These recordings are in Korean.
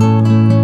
슈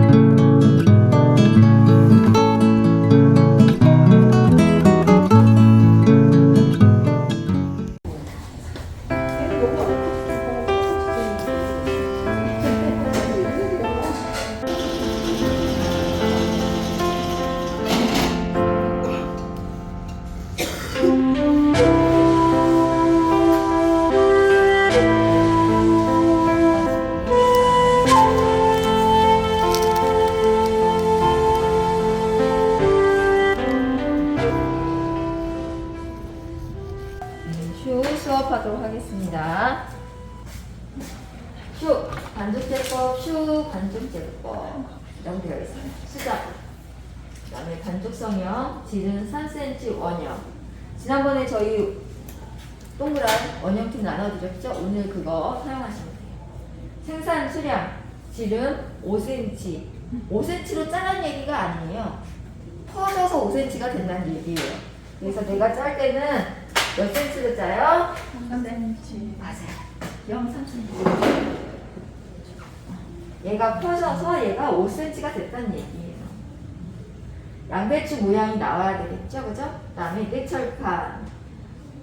나눠드렸죠? 오늘 그거 사용하시면 돼요. 생산 수량, 질은 5cm. 5cm로 짜란 얘기가 아니에요. 퍼져서 5cm가 된다는 얘기예요. 그래서 내가 짤 때는 몇 cm로 짜요? 3cm. 맞아요. 0, 3cm. 얘가 퍼져서 얘가 5cm가 됐다는 얘기예요. 양배추 모양이 나와야 되겠죠, 그죠? 그 다음에 내철판.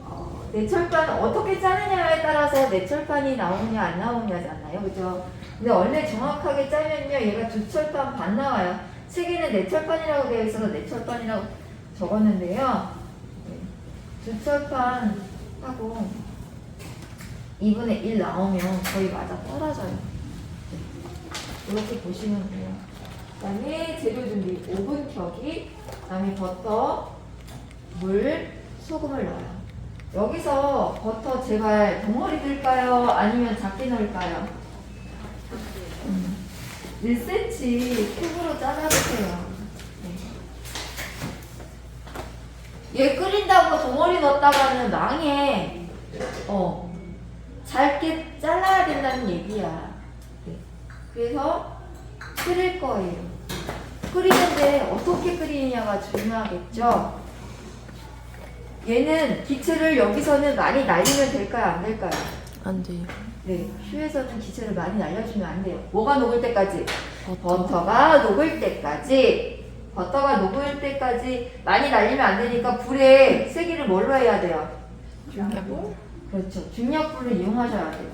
어, 내철판 어떻게 짜느냐에 따라서 내철판이 나오느냐 안 나오느냐잖아요, 그죠? 근데 원래 정확하게 짜면요, 얘가 두 철판 반 나와요. 책에는 내철판이라고 되어 있어서 내철판이라고 적었는데요. 네. 두 철판 하고 2분의 1 나오면 거의 맞아 떨어져요. 네. 이렇게 보시면 돼요. 그 다음에 재료 준비. 오븐 켜기. 그 다음에 버터, 물, 소금을 넣어요. 여기서 버터 제발 덩어리 넣을까요? 아니면 작게 넣을까요? 음, 1cm 큐브로 잘라주세요. 네. 얘 끓인다고 덩어리 넣었다가는 망해. 어. 잘게 잘라야 된다는 얘기야. 네. 그래서 끓일 거예요. 끓이는데 어떻게 끓이느냐가 중요하겠죠. 얘는 기체를 여기서는 많이 날리면 될까요? 안 될까요? 안 돼요. 네, 슈에서는 기체를 많이 날려주면 안 돼요. 뭐가 녹을 때까지? 버터 가 녹을 때까지. 버터가 녹을 때까지 많이 날리면 안 되니까 불에 세기를 뭘로 해야 돼요? 중약불? 그렇죠. 중약불을 이용하셔야 돼요.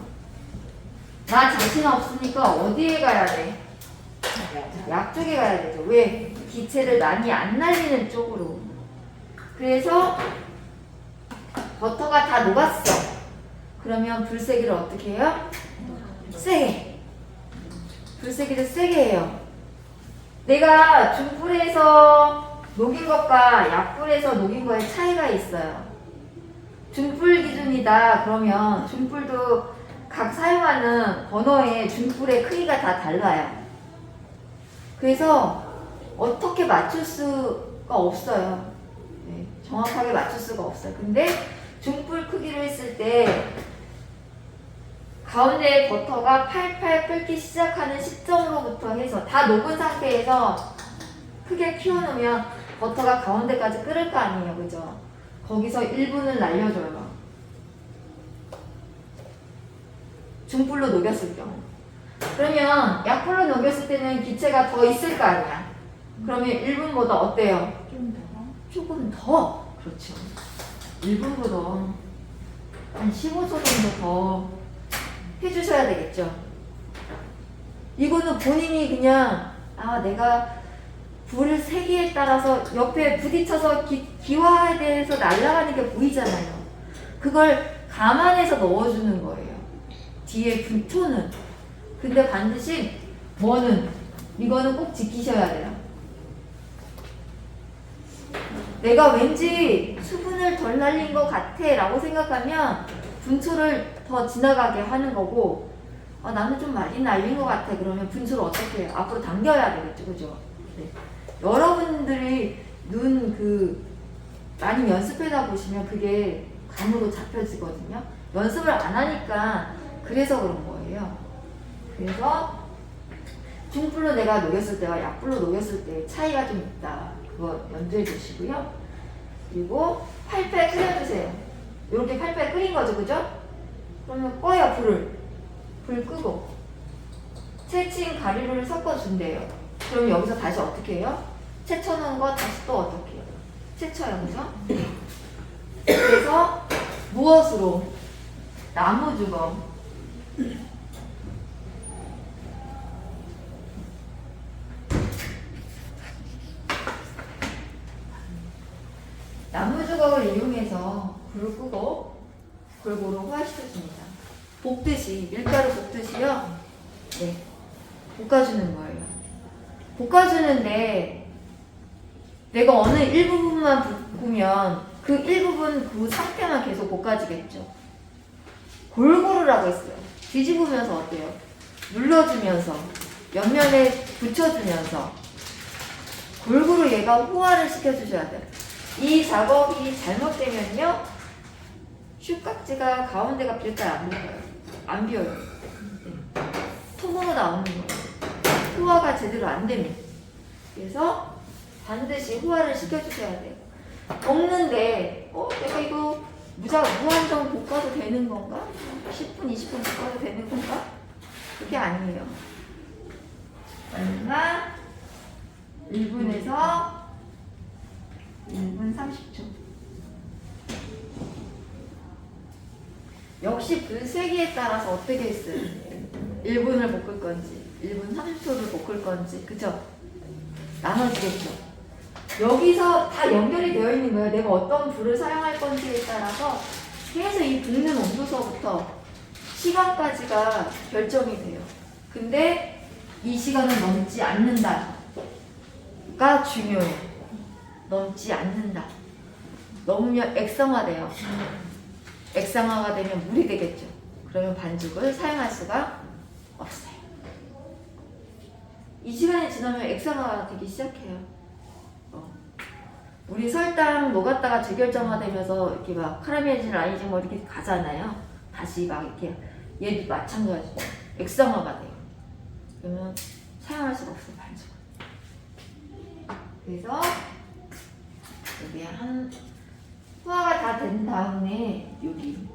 나 자신 없으니까 어디에 가야 돼? 약 쪽에 가야 되죠. 왜? 기체를 많이 안 날리는 쪽으로. 그래서 버터가 다 녹았어. 그러면 불세기를 어떻게 해요? 세게. 불세기를 세게 해요. 내가 중불에서 녹인 것과 약불에서 녹인 거에 차이가 있어요. 중불 기준이다. 그러면 중불도 각 사용하는 버너의 중불의 크기가 다 달라요. 그래서 어떻게 맞출 수가 없어요. 네, 정확하게 맞출 수가 없어요. 근데 중불 크기로 했을 때 가운데 버터가 팔팔 끓기 시작하는 시점으로부터 해서 다 녹은 상태에서 크게 키워놓으면 버터가 가운데까지 끓을 거 아니에요. 그죠? 거기서 1분을 날려줘요. 중불로 녹였을 경우. 그러면 약불로 녹였을 때는 기체가 더 있을 거 아니야. 그러면 1분보다 어때요? 좀 더. 조금 더. 그렇죠. 1분보다 한 15초 정도 더 해주셔야 되겠죠. 이거는 본인이 그냥 아 내가 불 세기에 따라서 옆에 부딪혀서 기, 기화에 대해서 날아가는 게 보이잖아요. 그걸 감안해서 넣어주는 거예요. 뒤에 분초는. 근데 반드시 뭐는 이거는 꼭 지키셔야 돼요. 내가 왠지 수분을 덜 날린 것 같아 라고 생각하면 분초를 더 지나가게 하는 거고 아, 나는 좀 많이 날린 것 같아 그러면 분초를 어떻게 해요? 앞으로 당겨야 되겠죠 그죠? 네. 여러분들이 눈 그 많이 연습해다 보시면 그게 감으로 잡혀지거든요 연습을 안 하니까 그래서 그런 거예요 그래서 중불로 내가 녹였을 때와 약불로 녹였을 때 차이가 좀 있다. 그거 염두해 주시고요. 그리고 팔팔 끓여주세요. 이렇게 팔팔 끓인 거죠, 그죠? 그러면 꺼요, 불을. 불 끄고. 채친 가루를 섞어준대요. 그럼 여기서 다시 어떻게 해요? 채쳐놓은 거 다시 또 어떻게 해요? 채쳐요, 그죠? 그래서 무엇으로? 나무 주걱. 나무 주걱을 이용해서 불을 끄고 골고루 호화시켜줍니다. 볶듯이 밀가루 볶듯이요. 네, 볶아주는 거예요. 볶아주는데 내가 어느 일부분만 볶으면 그 일부분 그 상태만 계속 볶아지겠죠. 골고루라고 했어요. 뒤집으면서 어때요? 눌러주면서 옆면에 붙여주면서 골고루 얘가 호화를 시켜주셔야 돼요. 이 작업이 잘못되면요 슈깍지가 가운데가 비었다 안 비어요. 안 비어요. 네. 통으로 나오는 거예요. 호화가 제대로 안 됩니다. 그래서 반드시 호화를 시켜주셔야 돼요. 먹는데 어 내가 이거 무작 무한정 볶아도 되는 건가? 10분 20분 볶아도 되는 건가? 그게 아니에요. 얼마? 1분에서 1분 30초. 역시 불 세기에 따라서 어떻게 했어요? 1분을 볶을 건지, 1분 30초를 볶을 건지, 그죠? 나눠지겠죠? 여기서 다 연결이 되어 있는 거예요. 내가 어떤 불을 사용할 건지에 따라서 계속 이 볶는 온도서부터 시간까지가 결정이 돼요. 근데 이 시간을 넘지 않는다가 중요해요. 넘지 않는다. 넘으면 액상화돼요. 액상화가 되면 물이 되겠죠. 그러면 반죽을 사용할 수가 없어요. 이 시간이 지나면 액상화가 되기 시작해요. 어. 우리 설탕 녹았다가 재결정화되면서 이렇게 막 카라멜이진 아니진 뭐 이렇게 가잖아요. 다시 막 이렇게 얘도 마찬가지로 액상화가 돼요. 그러면 사용할 수가 없어요 반죽. 그래서 여기 한 후화가 다 된 다음에 여기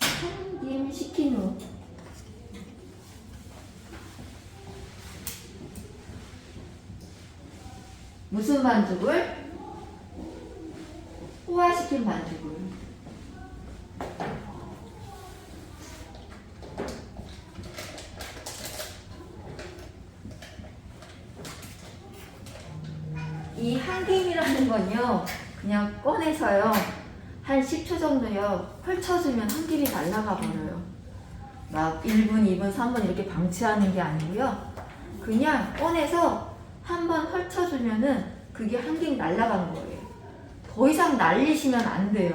한김 식힌 후 무슨 반죽을? 호화시킨 반죽을 이 한김이라는 건요 그냥 꺼내서요 한 10초 정도요 펼쳐주면 한김이 날아가 버려요. 막 1분, 2분, 3분 이렇게 방치하는 게 아니고요. 그냥 꺼내서 한 번 펼쳐주면은 그게 한김 날아간 거예요. 더 이상 날리시면 안 돼요.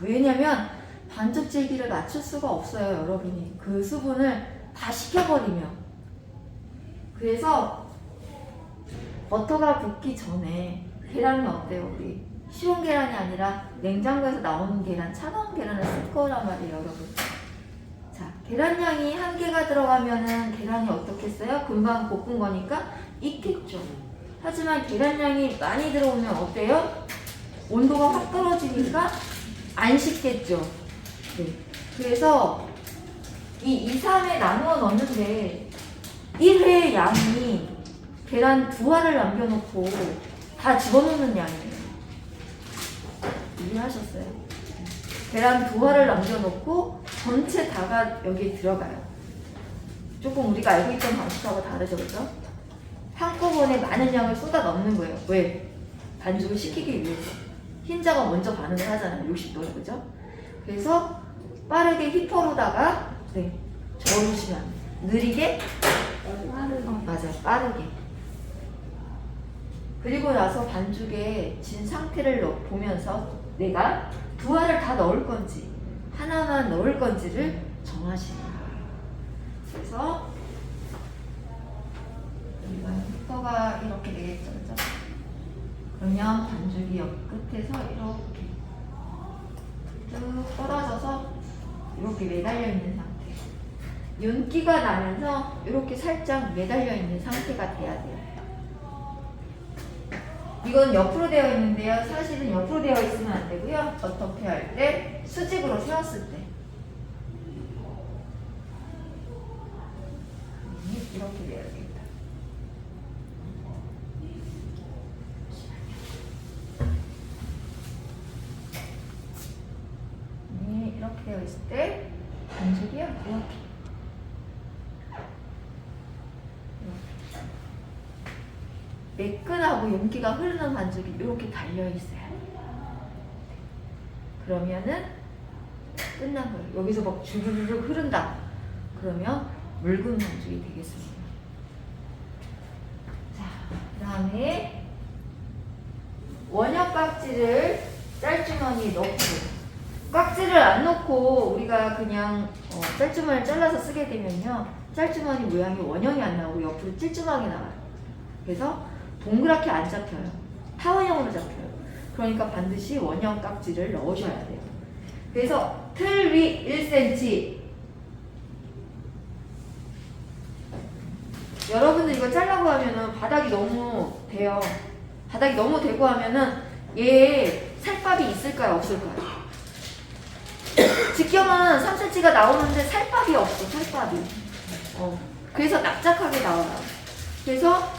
왜냐면 반죽 질기를 맞출 수가 없어요 여러분이. 그 수분을 다 식혀버리면. 그래서 버터가 붓기 전에 계란이 어때요 우리 쉬운 계란이 아니라 냉장고에서 나오는 계란 차가운 계란을 쓸 거란 말이에요 여러분 자 계란량이 한 개가 들어가면은 계란이 어떻겠어요? 금방 볶은 거니까 익겠죠 하지만 계란량이 많이 들어오면 어때요? 온도가 확 떨어지니까 안 식겠죠 네. 그래서 이 2, 3에 나누어 넣는데 1회 양이 계란 두 알을 남겨놓고 다 집어넣는 양이에요. 이해하셨어요? 계란 두 알을 남겨놓고 전체 다가 여기 들어가요. 조금 우리가 알고 있던 방식하고 다르죠, 그죠? 한꺼번에 많은 양을 쏟아 넣는 거예요. 왜? 반죽을 식히기 위해서. 흰자가 먼저 반응을 하잖아요. 60도에, 그죠? 그래서 빠르게 히터로다가 네, 돼요. 느리게 어, 맞아요. 빠르게. 그리고 나서 반죽에 진 상태를 넣- 보면서 내가 두 알을 다 넣을 건지 하나만 넣을 건지를 거예요. 그래서 여기가 히터가 이렇게 되겠죠, 그죠? 그러면 반죽이 옆 끝에서 이렇게 쭉 떨어져서 이렇게 매달려 있는 상태. 윤기가 나면서 이렇게 살짝 매달려 있는 상태가 돼야 돼요. 이건 옆으로 되어 있는데요. 사실은 옆으로 되어 있으면 안 되고요. 어떻게 할 때? 수직으로 세웠을 때. 이렇게 돼야 되겠다. 네, 이렇게 되어 있을 때 반죽이요. 이렇게. 매끈하고 윤기가 흐르는 반죽이 이렇게 달려 있어요. 그러면은 끝난 거예요. 여기서 막 주르르륵 흐른다. 그러면 묽은 반죽이 되겠습니다. 자, 그 다음에 원형 깍지를 짤주머니에 넣고 깍지를 안 넣고 우리가 그냥 어, 짤주머니를 잘라서 쓰게 되면요 짤주머니 모양이 원형이 안 나오고 옆으로 찔끔하게 나와요 그래서 동그랗게 안 잡혀요. 타원형으로 잡혀요. 그러니까 반드시 원형 깍지를 넣으셔야 돼요. 그래서 틀 위 1cm 여러분들 이거 잘라고 하면은 바닥이 너무 돼요. 바닥이 너무 되고 하면은 얘 살밥이 있을까요? 없을까요? 직경은 3cm가 나오는데 살밥이 없어 살밥이. 어, 그래서 납작하게 나와요. 그래서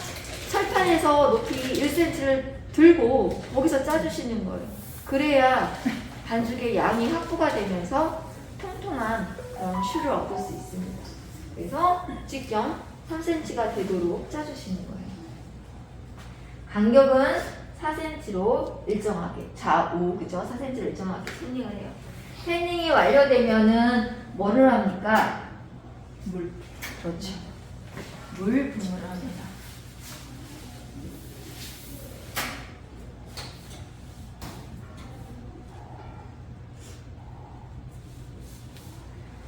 철판에서 높이 1cm를 들고 거기서 짜주시는 거예요 그래야 반죽의 양이 확보가 되면서 통통한 그런 슈를 얻을 수 있습니다 그래서 직경 3cm가 되도록 짜주시는 거예요 간격은 4cm로 일정하게 좌우 그죠? 4cm로 일정하게 팬닝을 해요. 팬닝이 완료되면은 뭐를 합니까? 물. 그렇죠. 물 분무를 합니다.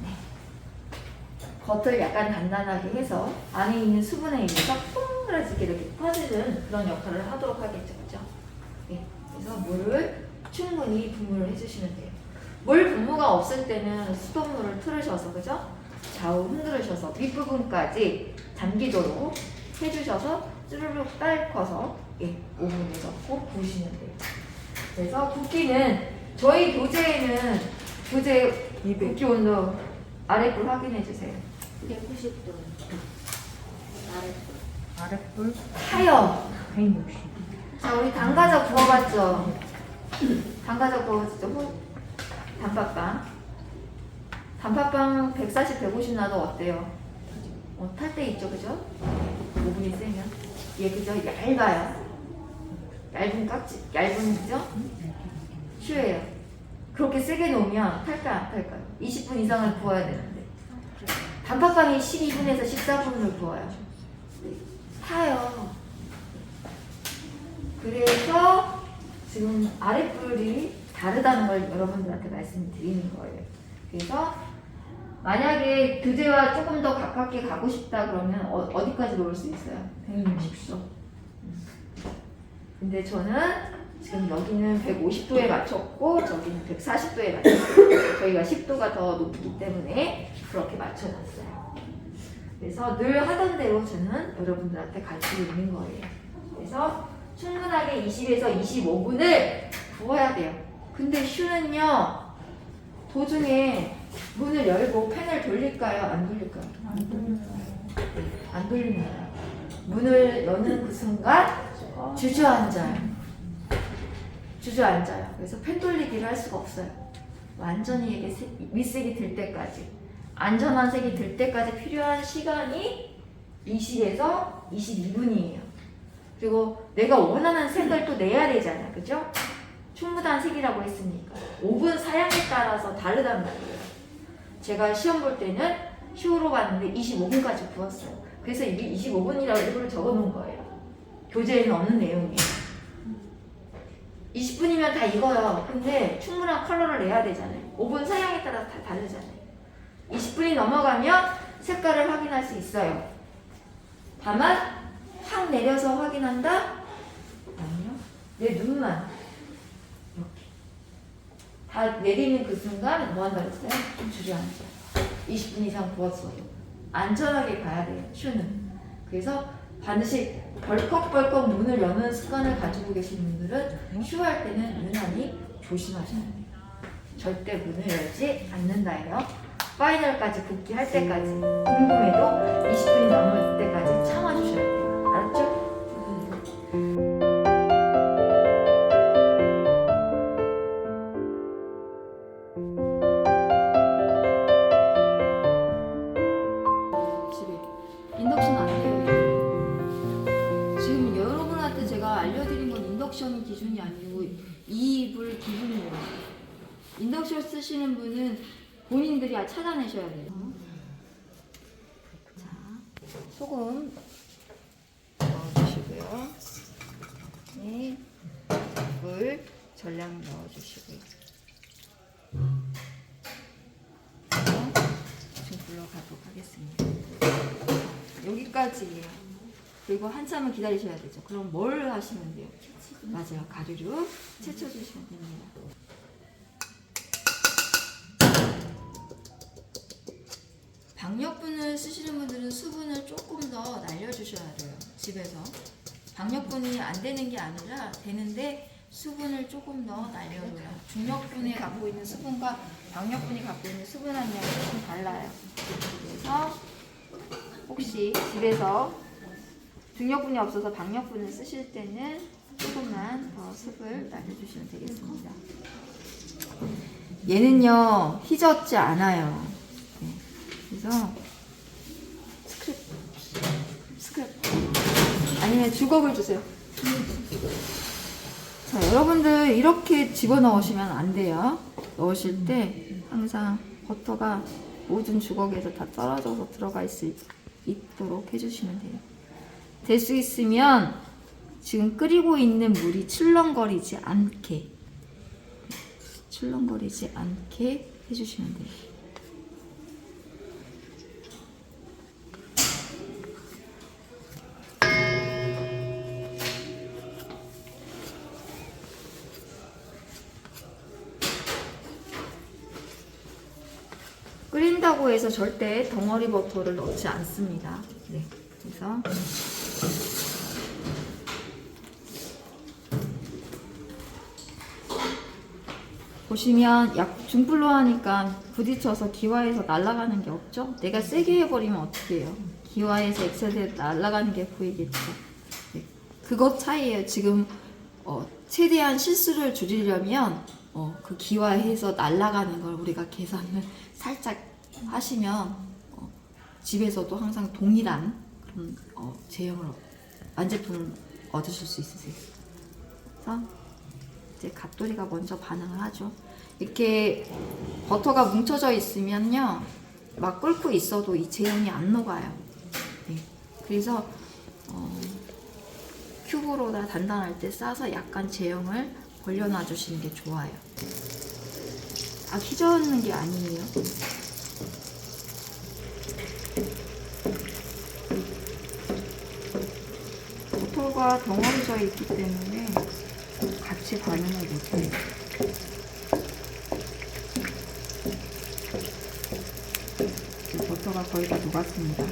네. 겉을 약간 단단하게 해서 안에 있는 수분에 의해서 동그라지게 이렇게 퍼지는 그런 역할을 하도록 하겠죠. 그죠? 네. 그래서 물을 충분히 분무를 해주시면 돼요. 물 분무가 없을 때는 수돗물을 틀으셔서 그죠? 좌우 흔들으셔서 윗부분까지 잠기도록 해주셔서 쭈르륵 딸커서 예, 오븐에 넣고 구우시면 돼요. 그래서 굽기는 저희 교재에는 교재 200. 굽기 온도 아랫불 확인해 주세요. 190도 아랫불 아랫불 하여 160. 자, 우리 당과자 구워봤죠? 당과자 구워봤죠? 호- 단팥빵. 단팥빵 140, 150 나도 어때요? 어, 탈 때 있죠, 그죠? 오븐이 세면. 얘 그죠? 얇아요. 얇은 깍지, 얇은 그죠? 슈예요. 그렇게 세게 놓으면 탈까요, 안 탈까요? 20분 이상을 구워야 되는데. 단팥빵이 12분에서 14분을 구워요. 타요. 그래서 지금 아랫불이 다르다는 걸 여러분들한테 말씀드리는 거예요. 그래서 만약에 교재와 조금 더 가깝게 가고 싶다 그러면 어, 어디까지 놓을 수 있어요? 160도. 근데 저는 지금 여기는 150도에 맞췄고 저기는 140도에 맞췄어요. 저희가 10도가 더 높기 때문에 그렇게 맞춰놨어요. 그래서 늘 하던 대로 저는 여러분들한테 가르치고 있는 거예요. 그래서 충분하게 20에서 25분을 구워야 돼요. 근데 슈는요, 도중에 문을 열고 팬을 돌릴까요? 안 돌릴까요? 안 돌려요. 안 돌립니다. 문을 여는 그 순간 주저앉아요. 주저앉아요. 그래서 팬 돌리기를 할 수가 없어요. 완전히 이게 세- 윗색이 들 때까지 안전한 색이 들 때까지 필요한 시간이 20에서 22분이에요. 그리고 내가 원하는 색을 또 내야 되잖아. 그죠? 충분한 색이라고 했으니까. 오븐 사양에 따라서 다르단 말이에요. 제가 시험 볼 때는 슈로 봤는데 25분까지 구웠어요. 그래서 이게 25분이라고 일부러 적어 놓은 거예요. 교재에는 없는 내용이에요. 20분이면 다 익어요. 근데 충분한 컬러를 내야 되잖아요. 오븐 사양에 따라서 다 다르잖아요. 20분이 넘어가면 색깔을 확인할 수 있어요. 다만 확 내려서 확인한다? 아니요. 내 눈만 이렇게 다 내리는 그 순간 뭐 한다 그랬어요? 좀 주저앉아. 20분 이상 구웠어요. 안전하게 가야 돼요. 슈는. 그래서 반드시 벌컥벌컥 문을 여는 습관을 가지고 계신 분들은 슈할 때는 유난히 조심하셔야 돼요. 절대 문을 열지 않는다예요. 파이널까지 복귀할 때까지 궁금해도 20분이 넘을 때까지 참아주셔야 돼요. 여기까지예요. 그리고 한참을 기다리셔야 되죠. 그럼 뭘 하시면 돼요? 맞아요. 가루로 채쳐주시면 됩니다. 박력분을 쓰시는 분들은 수분을 조금 더 날려주셔야 돼요. 집에서. 박력분이 안 되는 게 아니라 되는데 수분을 조금 더 날려줘요. 중력분이 갖고 있는 수분과 박력분이 갖고 있는 수분 함량이 좀 달라요. 그래서 혹시 집에서 중력분이 없어서 박력분을 쓰실 때는 조금만 더 습을 날려주시면 되겠습니다. 얘는요 휘젓지 않아요. 네. 그래서 스크랩 스크랩 아니면 주걱을 주세요. 자 여러분들 이렇게 집어 넣으시면 안 돼요. 넣으실 때 항상 버터가 모든 주걱에서 다 떨어져서 들어가 있을, 있도록 해주시면 돼요. 될 수 있으면 지금 끓이고 있는 물이 출렁거리지 않게 출렁거리지 않게 해주시면 돼요. 해서 절대 덩어리 버터를 넣지 않습니다. 네, 그래서 보시면 약 중불로 하니까 부딪혀서 기와에서 날아가는 게 없죠? 내가 세게 해버리면 어떻게 해요? 기와에서 엑셀에 날아가는 게 보이겠죠? 네. 그것 차이예요. 지금 어, 최대한 실수를 줄이려면 어, 그 기와에서 날아가는 걸 우리가 계산을 살짝 하시면 어, 집에서도 항상 동일한 그런 어, 제형을 완제품을 얻으실 수 있으세요. 그래서 이제 갓돌이가 먼저 반응을 하죠. 이렇게 버터가 뭉쳐져 있으면요, 막 끓고 있어도 이 제형이 안 녹아요. 네. 그래서 어, 큐브로다 단단할 때 싸서 약간 제형을 벌려놔 주시는 게 좋아요. 아, 휘저는 게 아니에요. 버터가 덩어리져 있기 때문에 같이 반응을 못해요. 버터가 거의 다 녹았습니다.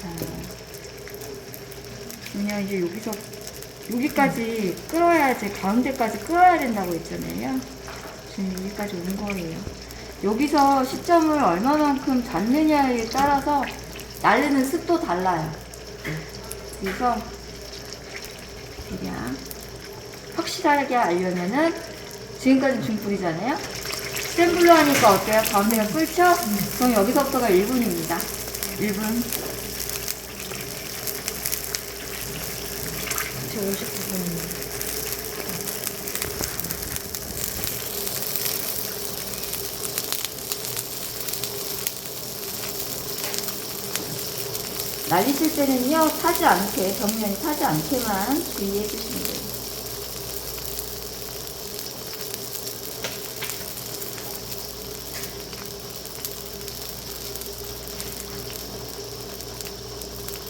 자, 그냥 이제 여기서 여기까지 끓어야지 가운데까지 끓어야 된다고 했잖아요. 지금 여기까지 온 거예요. 여기서 시점을 얼마만큼 잡느냐에 따라서 날리는 습도 달라요. 네. 그래서 그냥 확실하게 알려면은 지금까지 중불이잖아요. 센 불로 하니까 어때요? 가운데가 끓죠? 그럼 여기서부터가 1분입니다. 1분. 지금 59분입니다. 날리실 때는요, 타지 않게, 벽면이 타지 않게만 주의해 주시면 돼요.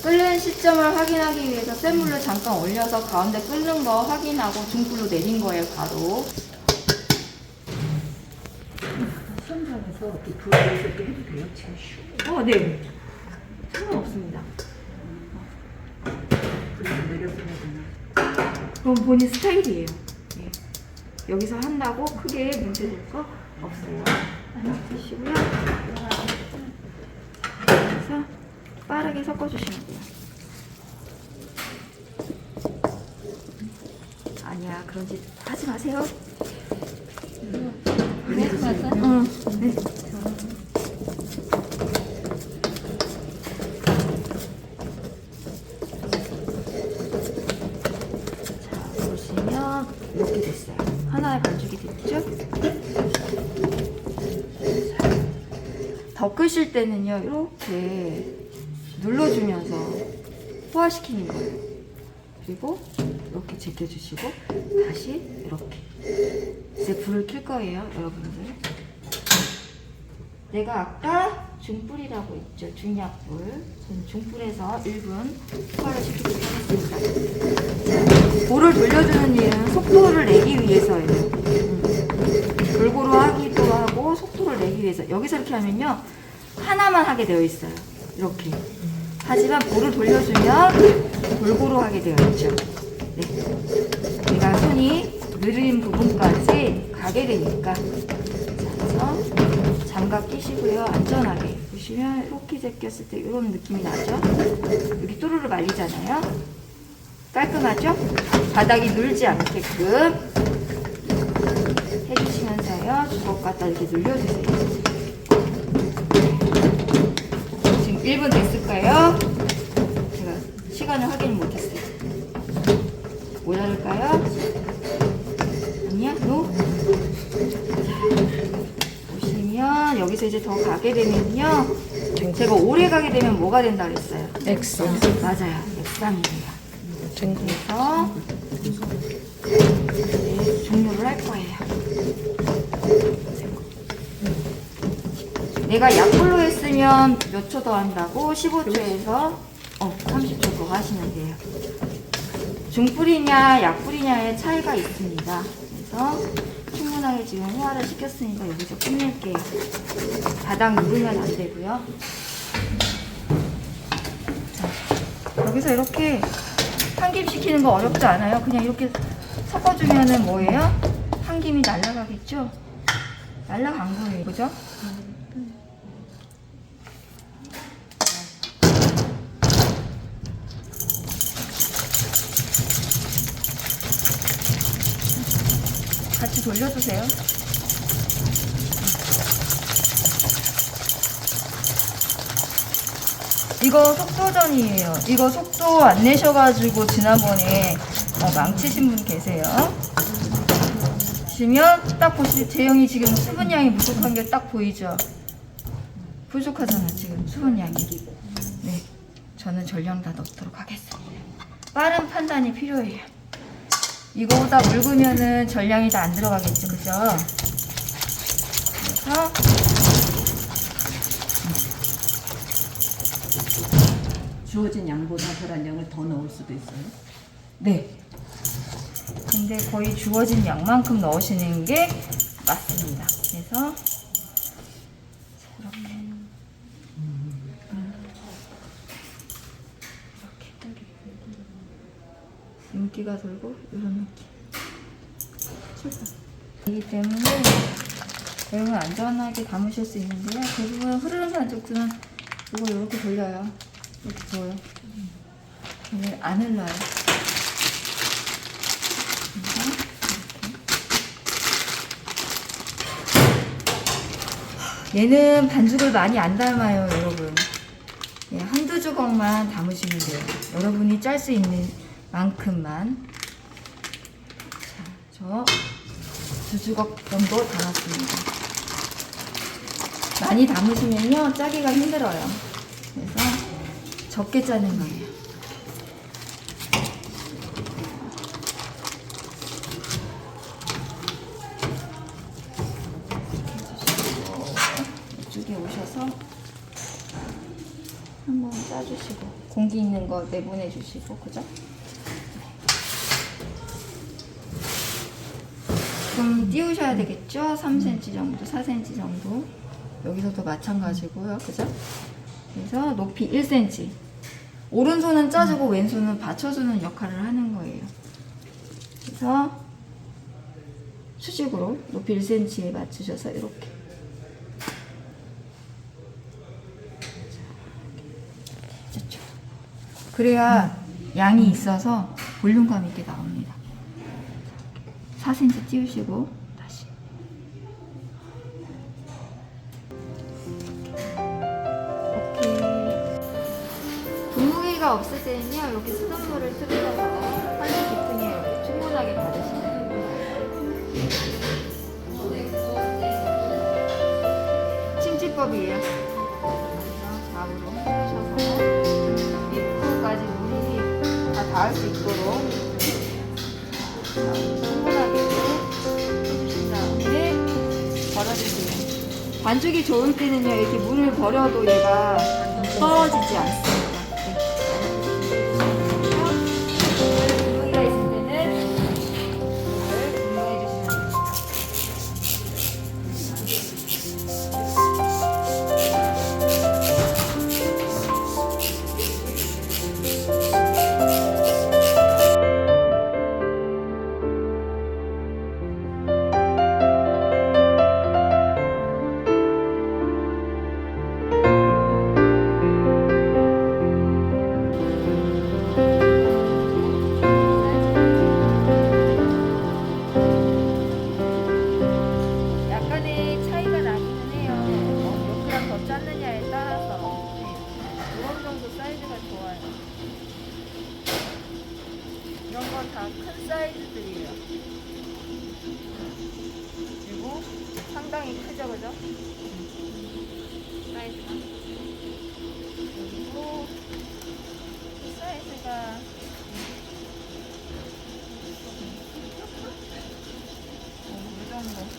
끓는 시점을 확인하기 위해서 센 불로 잠깐 올려서 가운데 끓는 거 확인하고 중불로 내린 거예요, 바로. 현장에서 이렇게 불을 이렇게 해도 돼요? 제일 쉬워. 어, 네. 상관없습니다. 불을 내려보내야 되나? 그건 본인 스타일이에요. 예. 여기서 한다고 크게 문제 될 거 없어요. 많이 드시고요. 그래서 빠르게 섞어주시면 돼요. 아니야, 그런 짓 하지 마세요. 네, 맞아. 응. 네. 자, 보시면 이렇게 됐어요. 하나의 반죽이 됐죠? 자, 더 끄실 때는요, 이렇게 눌러주면서 호화시키는 거예요. 그리고 이렇게 제껴주시고 다시 이렇게 이제 불을 켤 거예요, 여러분들. 내가 아까 중불이라고 했죠, 중약불. 저는 중불에서 1분 소화를 시키도록 하겠습니다. 불을 돌려주는 이유는 속도를 내기 위해서예요. 음. 골고루 하기도 하고 속도를 내기 위해서. 여기서 이렇게 하면요, 하나만 하게 되어 있어요. 이렇게. 하지만 불을 돌려주면 골고루 하게 되어 있죠. 네. 내가 손이 느린 부분까지 가게 되니까 자, 그래서 장갑 끼시고요 안전하게 보시면 이렇게 제꼈을 때 이런 느낌이 나죠 여기 또르르 말리잖아요 깔끔하죠 바닥이 눌지 않게끔 해주시면서요 주걱 갖다 이렇게 눌려주세요 지금 1분 됐을까요? 제가 시간을 확인 못했어요 모자랄까요? 아니야? 노? 보시면 여기서 이제 더 가게 되면요. 제가 오래 가게 되면 뭐가 된다 그랬어요? 액상. 맞아요. 쟁구. 그래서 네, 종료를 할 거예요. 내가 약불로 했으면 몇 초 더 한다고 15초에서 어, 30초 더 하시면 돼요. 중불이냐 약불이냐의 차이가 있습니다. 그래서 충분하게 지금 호화를 시켰으니까 여기서 끝낼게요. 바닥 누르면 안 되고요. 자, 여기서 이렇게 한김 시키는 거 어렵지 않아요. 그냥 이렇게 섞어주면은 뭐예요? 한 김이 날아가겠죠? 날아간 거예요. 그죠? 같이 돌려주세요. 이거 속도전이에요. 이거 속도 안 내셔가지고 지난번에 어, 망치신 분 계세요. 보시면 딱 보시 제형이 지금 수분량이 부족한 게 딱 보이죠? 부족하잖아 지금 수분량이. 네, 저는 전량 다 넣도록 하겠습니다. 빠른 판단이 필요해요. 이거보다 묽으면은 전량이 다 안 들어가겠죠, 그죠? 그래서 주어진 양보다 양을 더 넣을 수도 있어요. 네. 근데 거의 주어진 양만큼 넣으시는 게 맞습니다. 그래서 이렇게 이렇게 윤기가 돌고 이런 느낌. 이기 때문에 대응을 안전하게 담으실 수 있는데요. 대부분 흐르는 반죽들은 이거 이렇게 돌려요. 이렇게 둬요. 근데 안 흘러요. 얘는 반죽을 많이 안 담아요, 여러분. 예, 한두 조각만 담으시면 돼요. 여러분이 짤 수 있는 만큼만. 자, 저두 조각 정도 담았습니다. 많이 담으시면요, 짜기가 힘들어요. 그래서 적게 짜는 거예요. 이쪽에 오셔서 한번 짜주시고 공기 있는 거 내보내 주시고 그죠? 좀 띄우셔야 되겠죠? 3cm 정도, 4cm 정도 여기서도 마찬가지고요 그죠? 그래서 높이 1cm 오른손은 짜주고 왼손은 받쳐주는 역할을 하는 거예요 그래서 수직으로 높이 1cm에 맞추셔서 이렇게 그렇죠. 그래야 양이 있어서 볼륨감 있게 나옵니다. 4cm 띄우시고 다시. 오케이. 분무기가 없을 때는요 여기 수돗물을 틀어서 한쪽 기둥에 이렇게 충분하게 받으시면 됩니다. 침지법이에요. 닿을 수 있도록 자, 충분하게 해주신 다음에 버려주세요. 반죽이 좋을 때는요 이렇게 물을 버려도 얘가 떨어지지 않습니다. 이 정도.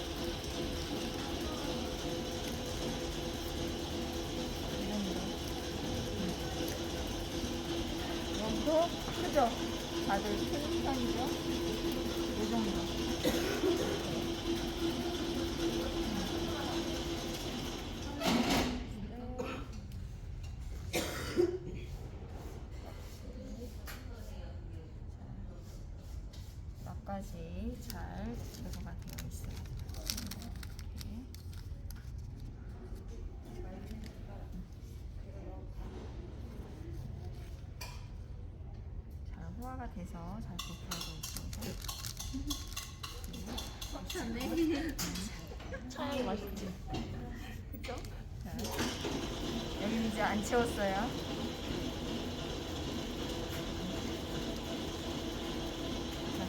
이 정도 크죠? 다들 큰 편이죠? 이 정도. 막까지 잘 제거가 되어 있어요. 이렇게. 잘 호화가 돼서 잘 부풀어져 있습니다. 차이 맛있지. 그죠? 자, 여기 이제 안 채웠어요. 자.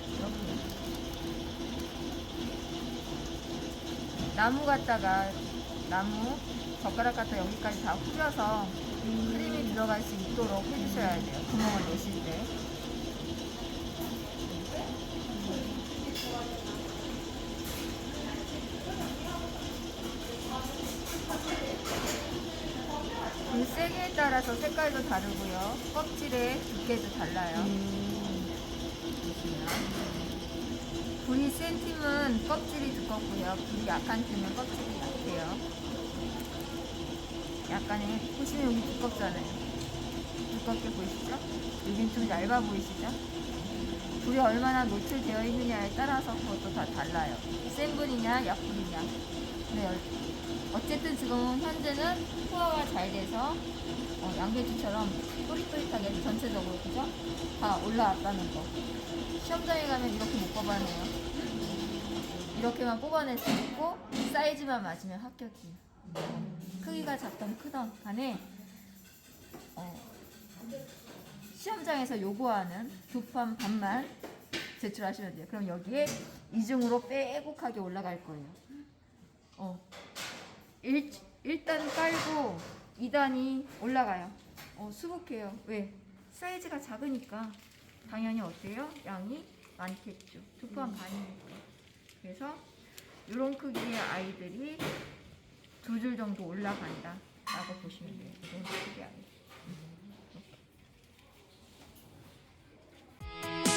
나무 갖다가 나무 젓가락 갖다 여기까지 다 후려서 크림이 들어갈 수 있도록 해주셔야 돼요. 구멍을 내실 때. 따라서 색깔도 다르고요. 껍질의 두께도 달라요. 보시면. 불이 센 팀은 껍질이 두껍고요. 불이 약한 팀은 껍질이 약해요. 약간의 보시면 여기 두껍잖아요. 두껍게 보이시죠? 여긴 좀 얇아 보이시죠? 불이 얼마나 노출되어 있느냐에 따라서 그것도 다 달라요. 센 불이냐 약불이냐. 네, 열- 어쨌든 지금 현재는 소화가 잘 돼서 어, 양배추처럼 또릿또릿하게 전체적으로 그죠? 다 올라왔다는 거. 시험장에 가면 이렇게 못 뽑아내요. 이렇게만 뽑아낼 수 있고 사이즈만 맞으면 합격이에요. 크기가 작던 크던 간에 어, 시험장에서 요구하는 두 판 반만 제출하시면 돼요. 그럼 여기에 이중으로 빼곡하게 올라갈 거예요. 어, 일, 1단 깔고 2단이 올라가요. 어, 수북해요. 왜? 사이즈가 작으니까 당연히 어때요? 양이 많겠죠. 두판 음. 반이니까. 그래서 이런 크기의 아이들이 두 줄 정도 올라간다. 라고 보시면 돼요. 이런 크기의 아이들. 음.